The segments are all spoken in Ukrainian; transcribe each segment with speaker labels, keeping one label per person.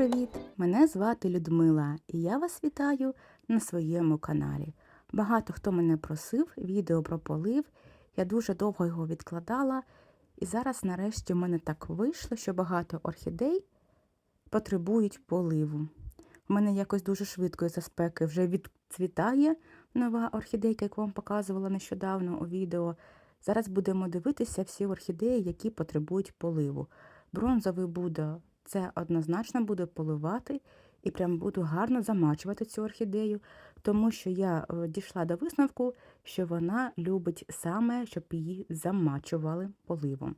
Speaker 1: привіт! Мене звати Людмила і я вас вітаю на своєму каналі. Багато хто мене просив відео про полив. Я дуже довго його відкладала, і зараз, нарешті, в мене так вийшло, що багато орхідей потребують поливу. У мене якось дуже швидко із-за спеки вже відцвітає нова орхідейка, яку вам показувала нещодавно у відео. Зараз будемо дивитися всі орхідеї, які потребують поливу. Бронзовий буде це однозначно буде поливати і прям буду гарно замачувати цю орхідею, тому що я е, дійшла до висновку, що вона любить саме, щоб її замачували поливом.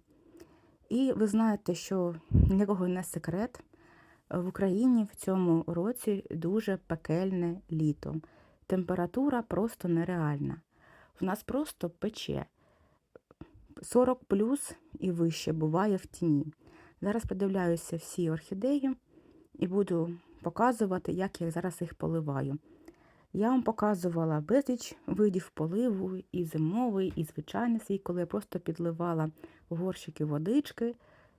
Speaker 1: І ви знаєте, що ніякого не секрет. В Україні в цьому році дуже пекельне літо. Температура просто нереальна. В нас просто пече 40 плюс і вище буває в тіні. Зараз подивляюся всі орхідеї і буду показувати, як я зараз їх поливаю. Я вам показувала безліч видів поливу, і зимовий, і звичайний свій, коли я просто підливала в горщики водички.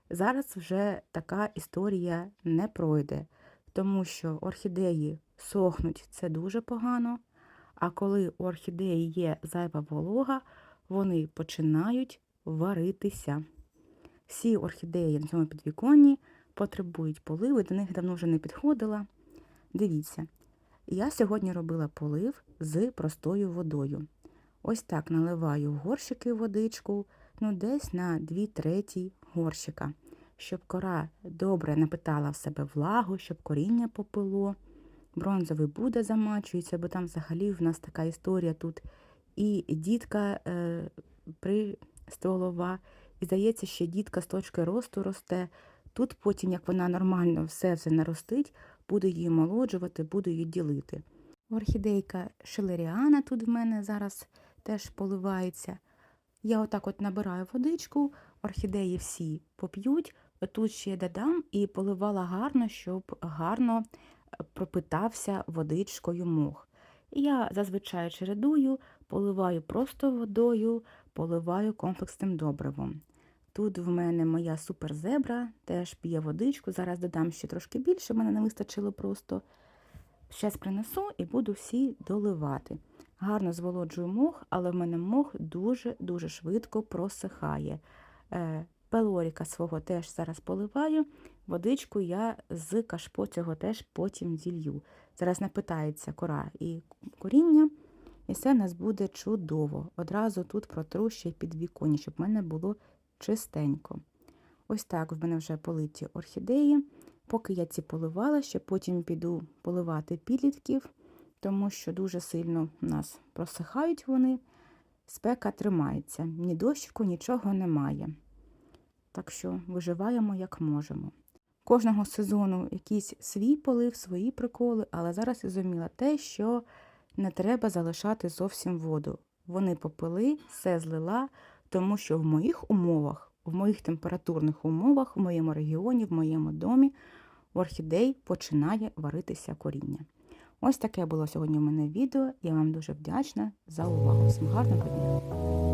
Speaker 1: Зараз вже така історія не пройде, тому що орхідеї сохнуть це дуже погано. А коли у орхідеї є зайва волога, вони починають варитися. Всі орхідеї на цьому підвіконні потребують поливу, до них давно вже не підходила. Дивіться, я сьогодні робила полив з простою водою. Ось так наливаю в горщики водичку, ну десь на 2 треті горщика, щоб кора добре напитала в себе влагу, щоб коріння попило. Бронзовий буде замачується, бо там взагалі в нас така історія тут і дітка е, пристволова, і здається, що дітка з точки росту росте. Тут потім, як вона нормально все все наростить, буду її молоджувати, буду її ділити. Орхідейка шелеріана тут в мене зараз теж поливається. Я отак от набираю водичку, орхідеї всі поп'ють, тут ще додам і поливала гарно, щоб гарно е, пропитався водичкою мох. Я зазвичай чередую, поливаю просто водою, поливаю комплексним добривом. Тут в мене моя суперзебра, теж п'є водичку. Зараз додам ще трошки більше, мене не вистачило просто. Зараз принесу і буду всі доливати. Гарно зволоджую мох, але в мене мох дуже-дуже швидко просихає. Е, пелоріка свого теж зараз поливаю. Водичку я з кашпо цього теж потім зілью. Зараз напитається кора і коріння, і все в нас буде чудово. Одразу тут протру ще віконі, щоб в мене було чистенько. Ось так в мене вже политі орхідеї. Поки я ці поливала, ще потім піду поливати підлітків, тому що дуже сильно у нас просихають вони, спека тримається, ні дощику, нічого немає. Так що виживаємо як можемо. Кожного сезону якийсь свій полив, свої приколи, але зараз я зуміла те, що не треба залишати зовсім воду. Вони попили, все злила, тому що в моїх умовах, в моїх температурних умовах, в моєму регіоні, в моєму домі в орхідей починає варитися коріння. Ось таке було сьогодні в мене відео. Я вам дуже вдячна за увагу. Всім гарного дня!